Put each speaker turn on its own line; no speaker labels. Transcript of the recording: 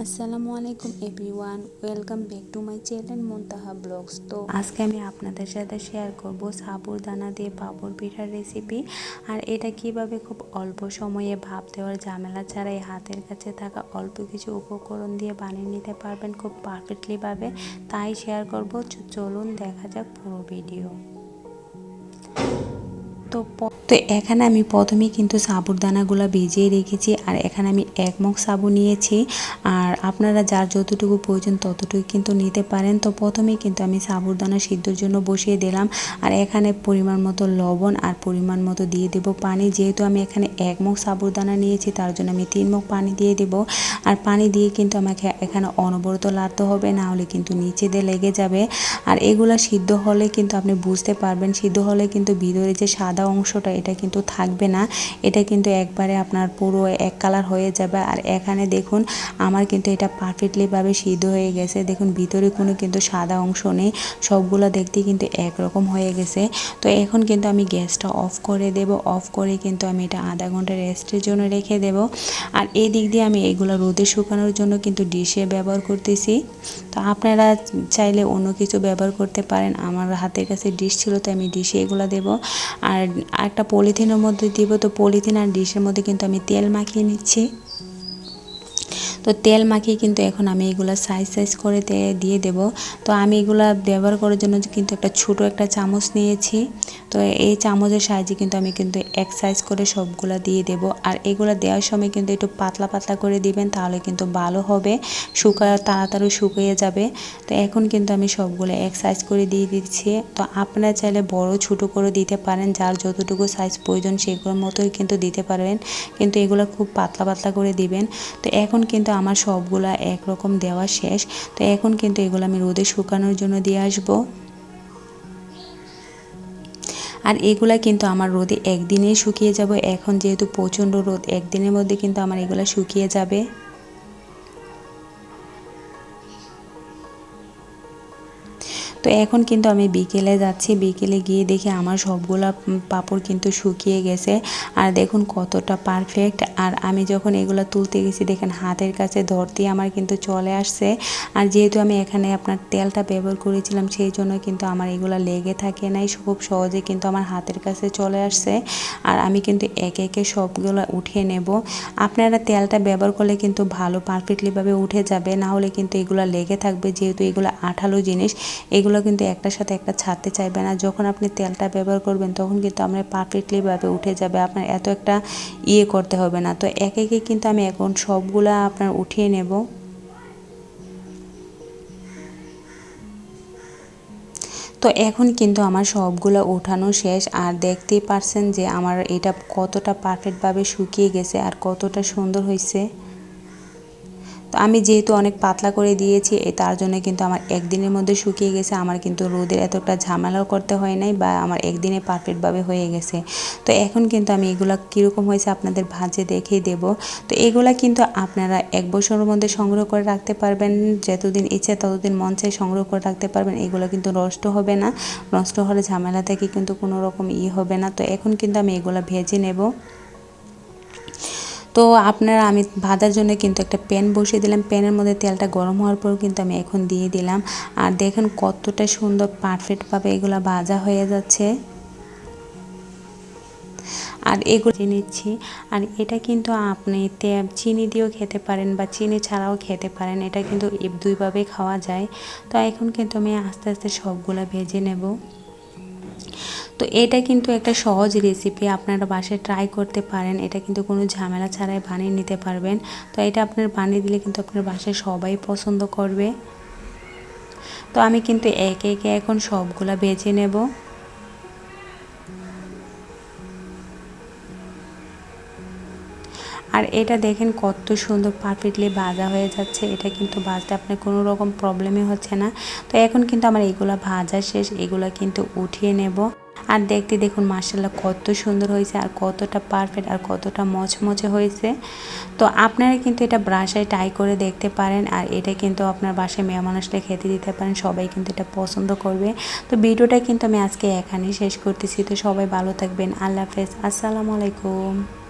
আসসালামু আলাইকুম, everyone. Welcome back to my channel Muntaha vlogs. তো আজকে আমি আপনাদের সাথে শেয়ার করব সাবুদানা দিয়ে পাপড় পিঠার রেসিপি আর এটা কীভাবে খুব অল্প সময়ে ভাপ দেওয়ার ঝামেলা ছাড়াই হাতের কাছে থাকা অল্প কিছু উপকরণ দিয়ে বানিয়ে নিতে পারবেন খুব পারফেক্টলিভাবে তাই শেয়ার করব, চলুন দেখা যাক পুরো ভিডিও তো তো এখানে আমি প্রথমেই কিন্তু সাবুরদানাগুলো ভিজিয়ে রেখেছি আর এখানে আমি এক মগ সাবু নিয়েছি। আর আপনারা যার যতটুকু প্রয়োজন ততটুকু কিন্তু নিতে পারেন। তো প্রথমেই কিন্তু আমি সাবুরদানা সিদ্ধর জন্য বসিয়ে দিলাম। আর এখানে পরিমাণ মতো লবণ আর পরিমাণ মতো দিয়ে দেব পানি। যেহেতু আমি এখানে এক মগ সাবুরদানা নিয়েছি, তার জন্য আমি তিন মগ পানি দিয়ে দেব। আর পানি দিয়ে কিন্তু আমাকে এখানে অনবরত লাড়তে হবে, না হলে কিন্তু নিচে দিয়ে লেগে যাবে। আর এগুলো সিদ্ধ হলে কিন্তু আপনি বুঝতে পারবেন, সিদ্ধ হলে কিন্তু ভিতরে যে সাদা অংশটা এটা কিন্তু থাকবে না। এটা কিন্তু একবারে আপনার পুরো এক কালার হয়ে যাবে। আর এখানে দেখুন, আমার কিন্তু এটা পারফেক্টলিভাবে সিদ্ধ হয়ে গেছে। দেখুন, ভিতরে কোনো কিন্তু সাদা অংশ নেই। সবগুলো দেখতে কিন্তু একরকম হয়ে গেছে। তো এখন কিন্তু আমি গ্যাসটা অফ করে দেব। অফ করে কিন্তু আমি এটা আধা ঘণ্টা রেস্টের জন্য রেখে দেব। আর এই দিক দিয়ে আমি এগুলো রোদে শুকানোর জন্য কিন্তু ডিশে ব্যবহার করতেছি। তো আপনারা চাইলে অন্য কিছু ব্যবহার করতে পারেন। আমার হাতের কাছে ডিশ ছিল তো আমি ডিশে এগুলো দেব। আর একটা পলিথিনের মধ্যে দিব তো পলিথিন আর ডিশের মধ্যে কিন্তু আমি তেল মাখিয়ে নিচ্ছি। তো তেল মাখিয়ে কিন্তু এখন আমি এগুলো সাইজ সাইজ করে দিয়ে দেব। তো আমি এগুলো ব্যবহার করার জন্য কিন্তু একটা ছোট একটা চামচ নিয়েছি। তো এই চামচের সাহায্যে কিন্তু আমি কিন্তু এক সাইজ করে সবগুলো দিয়ে দেব। আর এগুলো দেওয়ার সময় কিন্তু একটু পাতলা পাতলা করে দিবেন, তাহলে কিন্তু ভালো হবে শুকা তাড়াতাড়ি শুকিয়ে যাবে। তো এখন কিন্তু আমি সবগুলো এক সাইজ করে দিয়ে দিচ্ছি। তো আপনারা চাইলে বড়, ছোট করে দিতে পারেন, যার যতটুকু সাইজ প্রয়োজন সেগুলোর মতোই কিন্তু দিতে পারবেন। কিন্তু এগুলো খুব পাতলা পাতলা করে দিবেন। তো এখন কিন্তু আমার সবগুলা একরকম দেওয়া শেষ। তো এখন কিন্তু এগুলো আমি রোদে শুকানোর জন্য দিয়ে আসব। আর এগুলা কিন্তু আমার রোদে একদিনেই শুকিয়ে যাব। এখন যেহেতু প্রচণ্ড রোদ, একদিনের মধ্যে কিন্তু আমার এগুলা শুকিয়ে যাবে। তো এখন কিন্তু আমি বিকেলে যাচ্ছি। বিকেলে গিয়ে দেখি আমার সবগুলা পাপড় কিন্তু শুকিয়ে গেছে। আর দেখুন কতটা পারফেক্ট আর আমি যখন এগুলো তুলতে গেছি, দেখেন হাতের কাছে ধরতে আমার কিন্তু চলে আসছে। আর যেহেতু আমি এখানে আপনার তেলটা ব্যবহার করেছিলাম, সেই জন্য কিন্তু আমার এগুলো লেগে থাকে নাই। খুব সহজে কিন্তু আমার হাতের কাছে চলে আসছে। আর আমি কিন্তু একে একে সবগুলো উঠিয়ে নেব। আপনারা তেলটা ব্যবহার করলে কিন্তু ভালো পারফেক্টলিভাবে উঠে যাবে। না হলে কিন্তু এগুলো লেগে থাকবে। যেহেতু এগুলো আঠালো জিনিস, এগুলো এগুলো কিন্তু একটার সাথে একটা ছাড়তে চাইবে না। যখন আপনি তেলটা ব্যবহার করবেন, তখন কিন্তু আপনার পারফেক্টলিভাবে উঠে যাবে। আপনার এত একটা ইয়ে করতে হবে না। তো এক একে কিন্তু আমি এখন সবগুলা আপনার উঠিয়ে নেব। তো এখন কিন্তু আমার সবগুলো ওঠানো শেষ। আর দেখতেই পারছেন যে আমার এটা কতটা পারফেক্টভাবে শুকিয়ে গেছে আর কতটা সুন্দর হয়েছে। তো আমি যেহেতু অনেক পাতলা করে দিয়েছি তার জন্য কিন্তু আমার একদিনের মধ্যে শুকিয়ে গেছে। আমার কিন্তু রোদের এতটা ঝামেলাও করতে হয় নাই বা আমার একদিনে পারফেক্টভাবে হয়ে গেছে। তো এখন কিন্তু আমি এগুলো কীরকম হয়েছে আপনাদের ভাজে দেখিয়ে দেব। তো এগুলা কিন্তু আপনারা এক বছরের মধ্যে সংগ্রহ করে রাখতে পারবেন, যতদিন ইচ্ছে ততদিন মন চাই সংগ্রহ করে রাখতে পারবেন। এগুলো কিন্তু নষ্ট হবে না, নষ্ট হলে ঝামেলা থেকে কিন্তু কোনো রকম ই হবে না। তো এখন কিন্তু আমি এগুলো ভেজে নেব। তো আপনারা আমি ভাজার জন্য কিন্তু একটা প্যান বসিয়ে দিলাম। প্যানের মধ্যে তেলটা গরম হওয়ার পর কিন্তু আমি এখন দিয়ে দিলাম। আর দেখেন কতটা সুন্দর পারফেক্টভাবে এগুলো ভাজা হয়ে যাচ্ছে। আর এগুলো নিচ্ছি আর এটা কিন্তু আপনি চিনি দিয়েও খেতে পারেন বা চিনি ছাড়াও খেতে পারেন। এটা কিন্তু দুইভাবে খাওয়া যায়। তো এখন কিন্তু আমি আস্তে আস্তে সবগুলো ভেজে নেব। তো এটা কিন্তু একটা সহজ রেসিপি আপনারা বাসায় ট্রাই করতে পারেন। এটা কিন্তু কোনো ঝামেলা ছাড়াই বানিয়ে নিতে পারবেন। তো এটা আপনার বানিয়ে দিলে কিন্তু আপনার বাসায় সবাই পছন্দ করবে। তো আমি কিন্তু একে একে এখন সবগুলা বেছে নেব। আর এটা দেখেন কত সুন্দর পারফেক্টলি ভাজা হয়ে যাচ্ছে। এটা কিন্তু ভাজতে আপনার কোনো রকম প্রবলেমই হচ্ছে না। তো এখন কিন্তু আমার এগুলা ভাজা শেষ, এগুলা কিন্তু উঠিয়ে নেব। আর দেখতে দেখুন মার্শাল্লাহ কত সুন্দর হয়েছে আর কতটা পারফেক্ট আর কতটা মচমচে হয়েছে। তো আপনারা কিন্তু এটা ব্রাশায় টাই করে দেখতে পারেন আর এটা কিন্তু আপনার বাসায় মেয়ে মানুষটা খেতে দিতে পারেন, সবাই কিন্তু এটা পছন্দ করবে। তো ভিডিওটা কিন্তু আমি আজকে এখানেই শেষ করতেছি। তো সবাই ভালো থাকবেন। আল্লাহ হাফেজ। আসসালামু আলাইকুম।